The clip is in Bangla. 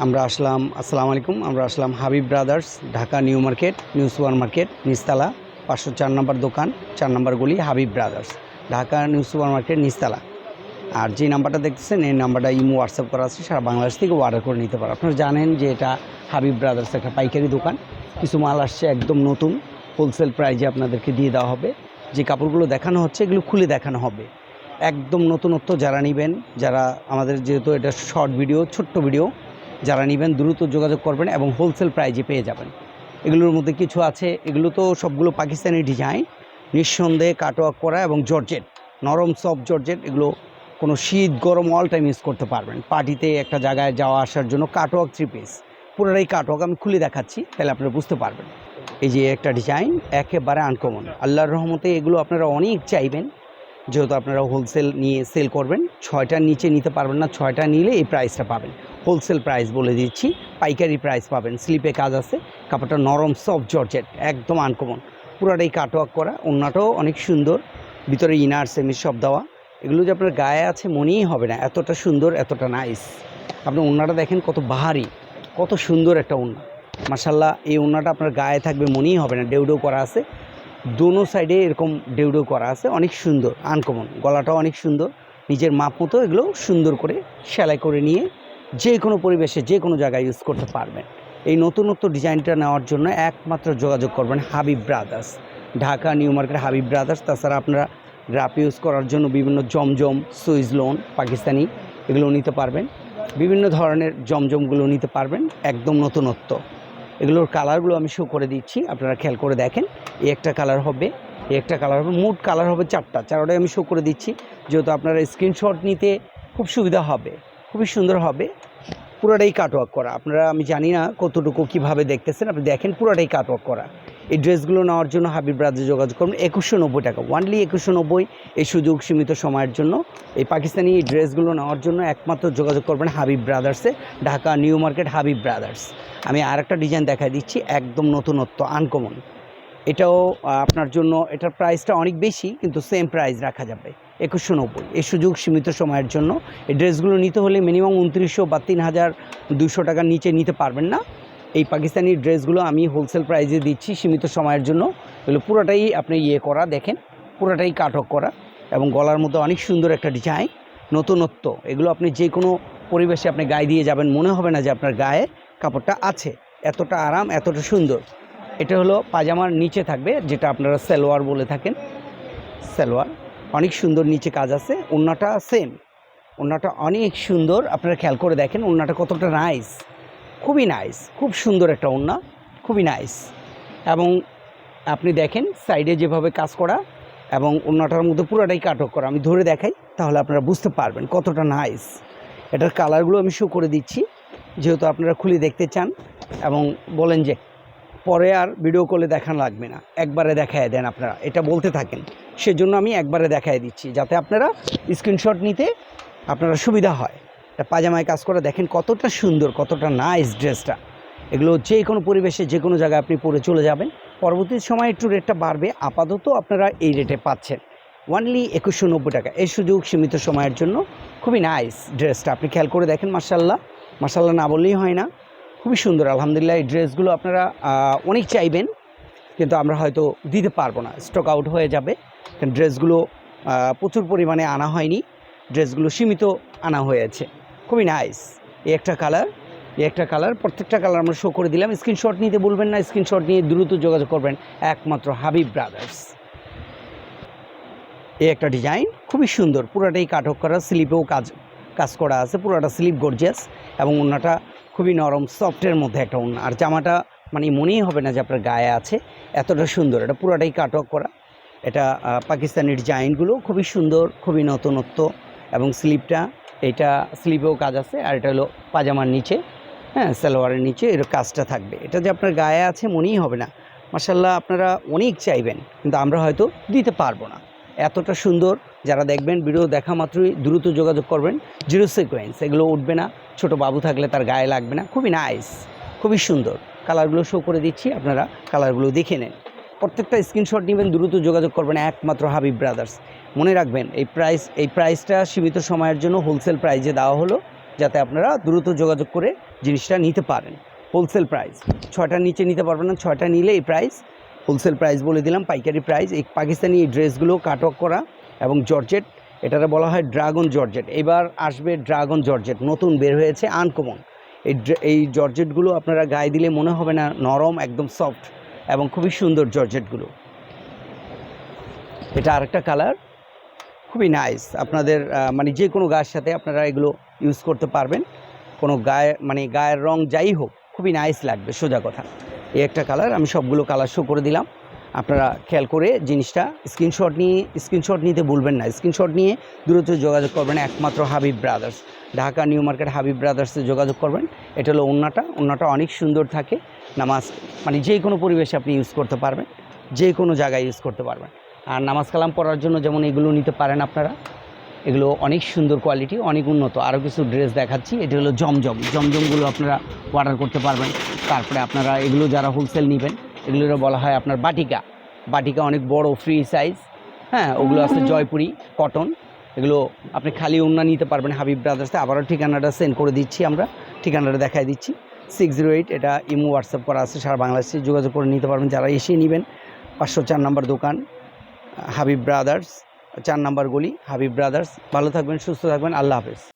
আমরা আসলাম, আসসালামু আলাইকুম, আমরা Aslam Habib Brothers, Dhaka New Market New Super Market নিস্তালা পাঁচশো চার নম্বর দোকান, চার নম্বর গলি, Habib Brothers, Dhaka New Super Market নিস্তালা আর যে নাম্বারটা দেখতেছেন, এই নাম্বারটা ইমো, হোয়াটসঅ্যাপ করা আছে, সারা বাংলাদেশ থেকে অর্ডার করে নিতে পারে। আপনারা জানেন যে এটা হাবিব ব্রাদার্স একটা পাইকারি দোকান। কিছু মাল আসছে একদম নতুন হোলসেল প্রাইজে আপনাদেরকে দিয়ে দেওয়া হবে। যে কাপড়গুলো দেখানো হচ্ছে, এগুলো খুলে দেখানো হবে। একদম নতুনত্ব যারা নেবেন, যারা আমাদের যেহেতু এটা শর্ট ভিডিও ছোট্ট ভিডিও যারা নেবেন দ্রুত যোগাযোগ করবেন এবং হোলসেল প্রাইজে পেয়ে যাবেন। এগুলোর মধ্যে কিছু আছে, এগুলো তো সবগুলো পাকিস্তানি ডিজাইন নিঃসন্দেহে কাটওয়ার্ক করা এবং জর্জেট, নরম সফট জর্জেট, এগুলো কোনো শীত, গরম অল টাইম ইউজ করতে পারবেন। পার্টিতে একটা জায়গায় যাওয়া আসার জন্য কাটওয়ার্ক থ্রি পিস পুরোটাই কাটওয়ার্ক আমি খুলে দেখাচ্ছি, তাহলে আপনারা বুঝতে পারবেন। এই যে একটা ডিজাইন একেবারে আনকমন আল্লাহর রহমতে এগুলো আপনারা অনেক চাইবেন, যেহেতু আপনারা হোলসেল নিয়ে সেল করবেন, ছয়টার নিচে নিতে পারবেন না, ছয়টা নিলে এই প্রাইসটা পাবেন। হোলসেল প্রাইস বলে দিচ্ছি। পাইকারি প্রাইস পাবেন। স্লিপে কাজ আছে। কাপড়টা নরম সফট জর্জেট, একদম আনকমন পুরাটাই কাটওয়ার্ক করা। ওড়নাটাও অনেক সুন্দর। ভিতরে ইনার সেমি সব দেওয়া। এগুলো যে আপনার গায়ে আছে মনেই হবে না। এতটা সুন্দর, এতটা নাইস আপনি ওড়নাটা দেখেন কত বাহারি কত সুন্দর একটা ওড়না। মাসাল্লাহ এই ওড়নাটা আপনার গায়ে থাকবে মনেই হবে না। ডেউডেউ করা আছে। দোনো সাইডে এরকম ডেউডেউ করা আছে। অনেক সুন্দর আনকমন গলাটাও অনেক সুন্দর। নিজের মাপ মতো এগুলো সুন্দর করে সেলাই করে নিয়ে যে কোনো পরিবেশে, যে কোনো জায়গায় ইউজ করতে পারবেন। এই নতুনত্ব ডিজাইনটা নেওয়ার জন্য একমাত্র যোগাযোগ করবেন Habib Brothers. Dhaka, New Market Habib Brothers. তাছাড়া আপনারা গ্রাফ ইউজ করার জন্য বিভিন্ন জমজম সুইজ লোন পাকিস্তানি, এগুলো নিতে পারবেন। বিভিন্ন ধরনের জমজমগুলো নিতে পারবেন, একদম নতুনত্ব। এগুলোর কালারগুলো আমি শো করে দিচ্ছি, আপনারা খেয়াল করে দেখেন। এই একটা কালার হবে, এই একটা কালার হবে, মোট কালার হবে চারটা। চারটাই আমি শো করে দিচ্ছি, যেহেতু আপনারা স্ক্রিনশট নিতে খুব সুবিধা হবে। খুবই সুন্দর হবে। পুরোটাই কাটওয়ার্ক করা। আপনারা, আমি জানি না কতটুকু কীভাবে দেখতেছেন। আপনি দেখেন পুরোটাই কাটওয়ার্ক করা। এই ড্রেসগুলো নেওয়ার জন্য হাবিব রাজ্যে যোগাযোগ করুন। একুশশো নব্বই টাকা। ওয়ানলি একুশশো নব্বই এই সুযোগ সীমিত সময়ের জন্য। এই পাকিস্তানি এই ড্রেসগুলো নেওয়ার জন্য একমাত্র যোগাযোগ করবেন Habib ব্রাদার্সে। Dhaka New Market Habib Brothers. আমি আর একটা ডিজাইন দেখাই দিচ্ছি, একদম নতুনত্ব আনকমন এটাও আপনার জন্য, এটার প্রাইসটা অনেক বেশি, কিন্তু সেম প্রাইস রাখা যাবে। একুশশো নব্বই। এই সুযোগ সীমিত সময়ের জন্য এই ড্রেসগুলো নিতে হলে মিনিমাম উনত্রিশশো বা তিন হাজার দুশো টাকার নিচে নিতে পারবেন না। এই পাকিস্তানি ড্রেসগুলো আমি হোলসেল প্রাইজে দিচ্ছি সীমিত সময়ের জন্য। এগুলো পুরোটাই আপনি ইয়ে করা, দেখেন, পুরোটাই কাটক করা এবং গলার মধ্যে অনেক সুন্দর একটা ডিজাইন নতুনত্ব। এগুলো আপনি যে কোনো পরিবেশে আপনি গায়ে দিয়ে যাবেন, মনে হবে না যে আপনার গায়ে কাপড়টা আছে। এতটা আরাম, এতটা সুন্দর। এটা হলো পাজামার নিচে থাকবে, যেটা আপনারা সালোয়ার বলে থাকেন। সালোয়ার। অনেক সুন্দর নিচে কাজ আছে, ওড়নাটা সেম ওড়নাটা অনেক সুন্দর, আপনারা খেয়াল করে দেখেন, ওড়নাটা কতটা নাইস খুবই নাইস খুব সুন্দর একটা ওড়না, খুবই নাইস এবং আপনি দেখেন সাইডে যেভাবে কাজ করা এবং ওড়নাটার মধ্যে পুরোটাই কাটক করা। আমি ধরে দেখাই, তাহলে আপনারা বুঝতে পারবেন কতটা নাইস এটার কালারগুলো আমি শো করে দিচ্ছি, যেহেতু আপনারা খুলে দেখতে চান এবং বলেন যে, পরে আর ভিডিও কলে দেখানো লাগবে না। একবারে দেখায় দেন আপনারা, এটা বলতে থাকেন। সেজন্য আমি একবারে দেখায় দিচ্ছি, যাতে আপনারা স্ক্রিনশট নিতে আপনারা সুবিধা হয়। এটা পাজামায় কাজ করে দেখেন কতটা সুন্দর, কতটা নাইস ড্রেসটা এগুলো যে কোনো পরিবেশে, যে কোনো জায়গায় আপনি পরে চলে যাবেন। পরবর্তী সময় একটু রেটটা বাড়বে, আপাতত আপনারা এই রেটে পাচ্ছেন। ওয়ানলি একুশশো নব্বই টাকা। এই সুযোগ সীমিত সময়ের জন্য খুবই নাইস ড্রেসটা আপনি খেয়াল করে দেখেন মার্শাল্লাহ মার্শাল্লাহ না বললেই হয় না। খুবই সুন্দর। আলহামদুলিল্লাহ এই ড্রেসগুলো আপনারা অনেক চাইবেন, কিন্তু আমরা হয়তো দিতে পারব না। স্টক আউট হয়ে যাবে। ড্রেসগুলো প্রচুর পরিমাণে আনা হয়নি। ড্রেসগুলো সীমিত আনা হয়েছে। খুবই নাইস এই একটা কালার এই একটা কালার প্রত্যেকটা কালার আমরা শো করে দিলাম। স্ক্রিনশট নিতে বলবেন না স্ক্রিনশট নিয়ে দ্রুত যোগাযোগ করবেন একমাত্র হাবিব ব্রাদার্স এই একটা ডিজাইন খুবই সুন্দর। পুরোটাই কাটক করা স্লিপেও কাজ কাজ করা আছে। পুরোটা স্লিপ গর্জিয়াস এবং ওনাটা খুবই নরম সফটের মধ্যে একটা ওড়না। আর জামাটা মানে মনেই হবে না যে আপনার গায়ে আছে। এতটা সুন্দর। এটা পুরোটাই কাটক করা। এটা আহ, পাকিস্তানি ডিজাইনগুলো খুবই সুন্দর খুবই নতুনত্ব এবং স্লিপটা এটা স্লিপেও কাজ আছে আর এটা হলো পাজামার নিচে হ্যাঁ সালোয়ারের নিচে এর কাজটা থাকবে। এটা যে আপনার গায়ে আছে মনেই হবে না। মাসাল্লাহ আপনারা অনেক চাইবেন কিন্তু আমরা হয়তো দিতে পারব না। এতটা সুন্দর যারা দেখবেন ভিডিও দেখা মাত্রই দ্রুত যোগাযোগ করবেন জিরো সিকোয়েন্স এগুলো উঠবে না ছোট বাবু থাকলে তার গায়ে লাগবে না খুবই নাইস খুবই সুন্দর। কালারগুলো শো করে দিচ্ছি আপনারা কালারগুলো দেখে নেন। প্রত্যেকটা স্ক্রিনশট নেবেন, দ্রুত যোগাযোগ করবেন একমাত্র হাবিব ব্রাদার্স মনে রাখবেন, এই প্রাইস এই প্রাইসটা সীমিত সময়ের জন্য হোলসেল প্রাইজে দেওয়া হলো, যাতে আপনারা দ্রুত যোগাযোগ করে জিনিসটা নিতে পারেন। হোলসেল প্রাইস ছয়টার নিচে নিতে পারবেন না, ছয়টা নিলে এই প্রাইস হোলসেল প্রাইস বলে দিলাম, পাইকারি প্রাইস এই পাকিস্তানি এই ড্রেসগুলো কাটক করা এবং জর্জেট এটারে বলা হয় ড্রাগন জর্জেট। এবার আসবে ড্রাগন জর্জেট, নতুন, বের হয়েছে আনকমন এই এই জর্জেটগুলো আপনারা গায়ে দিলে মনে হবে না, নরম, একদম সফট এবং খুবই সুন্দর জর্জেটগুলো। এটা আরেকটা কালার, খুবই নাইস আপনাদের মানে যে কোনো গায়ের সাথে আপনারা এগুলো ইউজ করতে পারবেন। কোনো গায়ে মানে গায়ের রং যাই হোক, খুবই নাইস লাগবে, সোজা কথা। এই একটা কালার, আমি সবগুলো কালার শো করে দিলাম। আপনারা খেয়াল করে জিনিসটা স্ক্রিনশট নিয়ে স্ক্রিনশট নিতে ভুলবেন না। স্ক্রিনশট নিয়ে দ্রুত যোগাযোগ করবেন একমাত্র Habib Brothers Dhaka New Market Habib ব্রাদার্সে যোগাযোগ করবেন। এটা হলো ওন্নাটা ওন্নাটা অনেক সুন্দর থাকে। নামাজ মানে যে কোনো পরিবেশে আপনি ইউজ করতে পারবেন। যে কোনো জায়গায় ইউজ করতে পারবেন। আর নামাজ কালাম পড়ার জন্য যেমন এগুলো নিতে পারেন আপনারা, এগুলো অনেক সুন্দর কোয়ালিটি অনেক উন্নত। আরও কিছু ড্রেস দেখাচ্ছি। এটি হলো জমজম। জমজমগুলো আপনারা অর্ডার করতে পারবেন। তারপরে আপনারা এগুলো যারা হোলসেল নেবেন এগুলো বলা হয় আপনার বাটিকা। বাটিকা অনেক বড় ফ্রি সাইজ হ্যাঁ ওগুলো আছে জয়পুরি কটন এগুলো আপনি খালি ওড়না নিতে পারবেন হাবিব ব্রাদার্সে। আবারও ঠিকানাটা সেন্ড করে দিচ্ছি আমরা। ঠিকানাটা দেখাই দিচ্ছি। সিক্স জিরো এইট এটা ইমো, হোয়াটসঅ্যাপ করা আছে। সারা বাংলাদেশে যোগাযোগ করে নিতে পারবেন। যারা এসে নেবেন, পাঁচশো চার নম্বর দোকান, হাবিব ব্রাদার্স, চার নাম্বার গলি, হাবিব ব্রাদার্স। ভালো থাকবেন, সুস্থ থাকবেন। আল্লাহ হাফেজ।